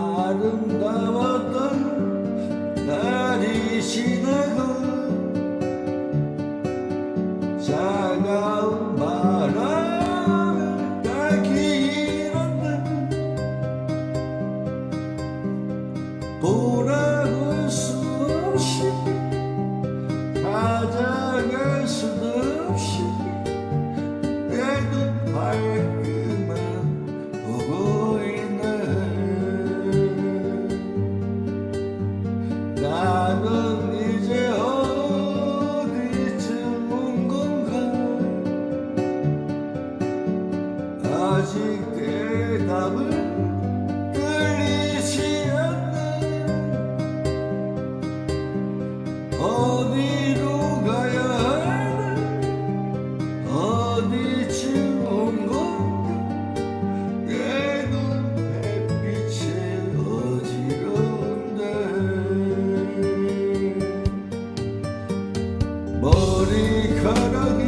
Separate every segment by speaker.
Speaker 1: 아 아직 대답을 들리지 않네. 어디로 가야 하나 어디쯤 온 건가? 내눈 햇빛에 어지러운데. 머리카락이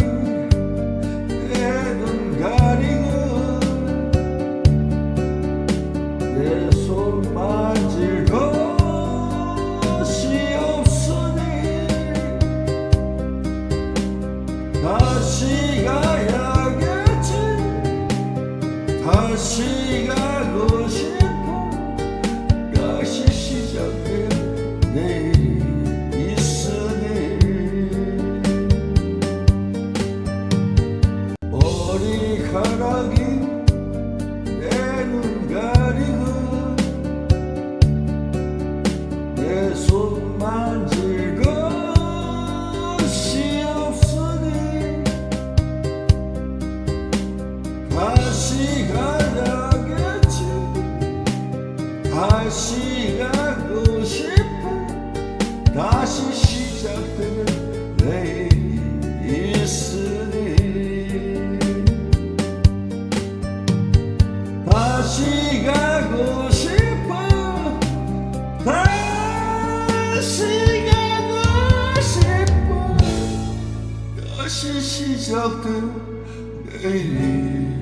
Speaker 1: 다시 가야겠지. 다시 가고 싶어. 다시 시작된 내일이 있으니 머리카락이 다시 가야겠지. 다시 가고 싶어. 다시 시작되는 내일이 있으니. 다시 가고 싶어. 다시 가고 싶어. 다시 시작된 내일